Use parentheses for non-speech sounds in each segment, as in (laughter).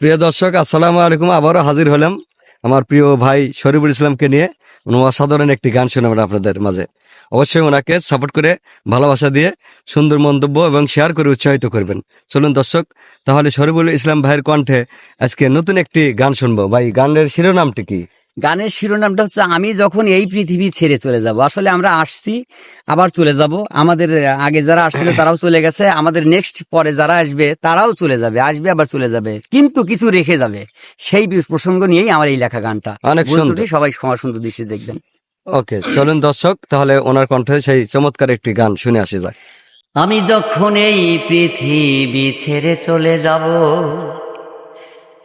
প্রিয় দর্শক, আসসালামু আলাইকুম। আবারও হাজির হলাম আমার প্রিয় ভাই শরীফুল ইসলামকে নিয়ে। উনি অসাধারণ একটি গান শোনাবেন আপনাদের মাঝে। অবশ্যই ওনাকে সাপোর্ট করে, ভালোবাসা দিয়ে সুন্দর মন্তব্য এবং শেয়ার করে উৎসাহিত করবেন। চলুন দর্শক, তাহলে শরীফুল ইসলাম ভাইয়ের কণ্ঠে আজকে নতুন একটি গান শুনব। ভাই, গানের শিরোনামটি কি? গানের শিরোনামটা হচ্ছে আমি যখন এই পৃথিবী ছেড়ে চলে যাব আসলে আমরা আসছি আবার চলে যাব। আমাদের আগে যারা আসছিল (coughs) তারাও চলে গেছে আমাদের নেক্সট পরে যারা আসবে তারাও চলে যাবে আসবে আবার চলে যাবে কিন্তু কিছু রেখে যাবে। সেই প্রসঙ্গ নিয়েই আমার এই লেখা গানটা। অনেক সুন্দর। সবাই ক্ষমা সুন্দর দৃষ্টি দেখবেন। ওকে চলুন দর্শক তাহলে ওনার কণ্ঠে সেই চমৎকার একটি গান শুনে আসি যায় আমি যখন এই পৃথিবী ছেড়ে চলে যাব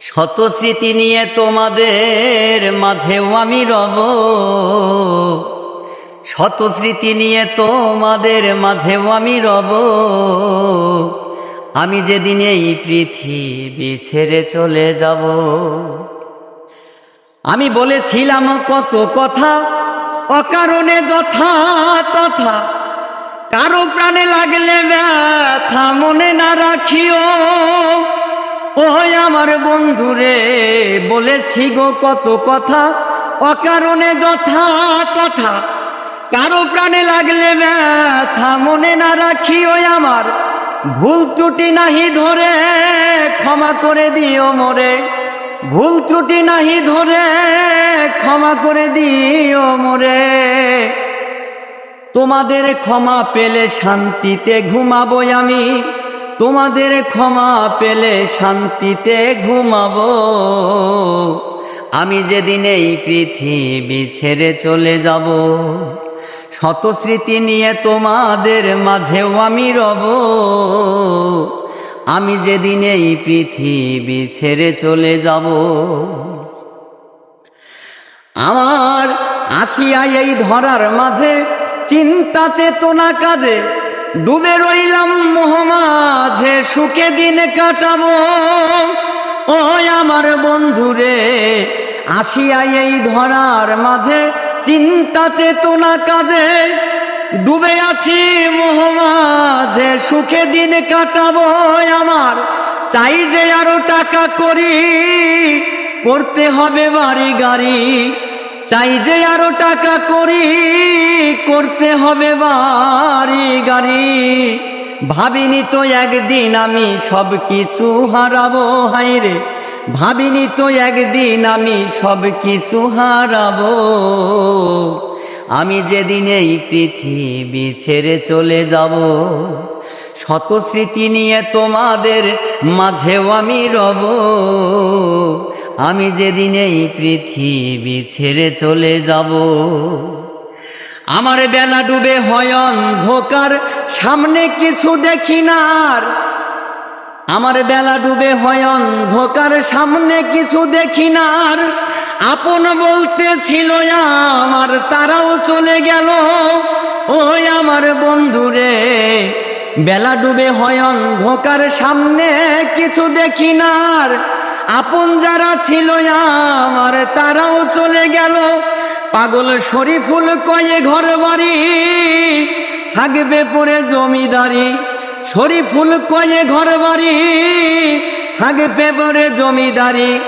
শত স্মৃতি নিয়ে তোমাদের মাঝেও আমি রব। শত স্মৃতি নিয়ে তোমাদের মাঝেও আমি রব। আমি যেদিন এই পৃথিবী ছেড়ে চলে যাব। আমি বলেছিলাম কত কথা, অকারণে যথা তথা। কারও প্রাণে লাগলে ব্যথা মনে না রাখিও। ও আমার বন্ধুরে বলেছি গো কত কথা। অকারণে যথা তথা, কারও প্রাণে লাগলে ব্যথা মনে না রাখিও আমার। ভুল ত্রুটি নাহি ধরে ক্ষমা করে দিও মোরে। ভুল ত্রুটি নাহি ধরে ক্ষমা করে দিও মোরে। তোমাদের ক্ষমা পেলে শান্তিতে ঘুমাবো আমি। তোমাদের ক্ষমা পেলে শান্তিতে ঘুমাবো। আমি যেদিন এই পৃথিবী ছেড়ে চলে যাব স্মৃতি নিয়ে তোমাদের মাঝেও আমি রব। আমি যেদিন এই পৃথিবী ছেড়ে চলে যাব, আমার আসিয়া এই ধরার মাঝে, চিন্তা চেতনা কাজে ডুবে রইলাম মোহমাঝে, সুখে দিন কাটাবো। ও আমার বন্ধুরে, আসিয়া এই ধরার মাঝে, চিন্তা চেতনা কাজে। ডুবে আছি মোহমাঝে, সুখে দিন কাটাবো। আমার চাই যে আরও টাকা করি, করতে হবে বাড়ি গাড়ি। চাই যে আরও টাকা করি, করতে হবে বাড়ি গাড়ি। ভাবিনি তো একদিন আমি সব কিছু হারাবো হাইরে ভাবিনি তো একদিন আমি সব কিছু হারাবো। আমি যেদিন এই পৃথিবী ছেড়ে চলে যাব, শত স্মৃতি নিয়ে তোমাদের মাঝেও আমি রব। আমি যেদিন এই পৃথিবী ছেড়ে চলে যাব, আমার বেলা ডুবে হয় অন্ধকার, সামনে কিছু দেখি না আমার বেলা ডুবে হয় অন্ধকার, সামনে কিছু দেখি না আপন বলতে ছিল আমার, তারাও চলে গেল। ওই আমার বন্ধুরে, বেলা ডুবে হয় অন্ধকার, সামনে কিছু দেখি না আপন যারা ছিল আমার, তারাও চলে গেল। পাগল শরীফুল কয়ে ঘর বাড়ি, থাকবে পরে জমিদারি। শরীফুল কয়ে ঘর বাড়ি, থাকবে পরে জমিদারি।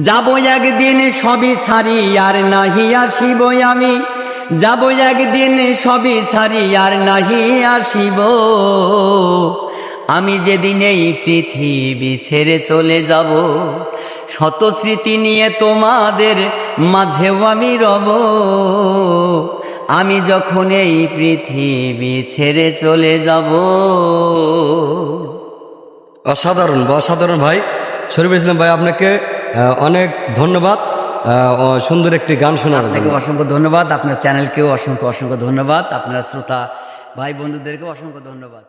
যাব একদিন সবই সারি, আর নাহি আসিব আমি। যাব একদিন সবই সারি, আর নাহি আসিব। আমি যেদিন এই পৃথিবী ছেড়ে চলে যাব শত স্মৃতি নিয়ে তোমাদের মাঝেও আমি রব। আমি যখন এই পৃথিবী ছেড়ে চলে যাব। অসাধারণ অসাধারণ ভাই। শরীফুল ইসলাম ভাই আপনাকে অনেক ধন্যবাদ। ও সুন্দর একটি গান শোনার আপনাকে জন্য। অসংখ্য ধন্যবাদ। আপনার চ্যানেলকেও অসংখ্য অসংখ্য ধন্যবাদ। আপনার শ্রোতা ভাই বন্ধুদেরকেও অসংখ্য ধন্যবাদ।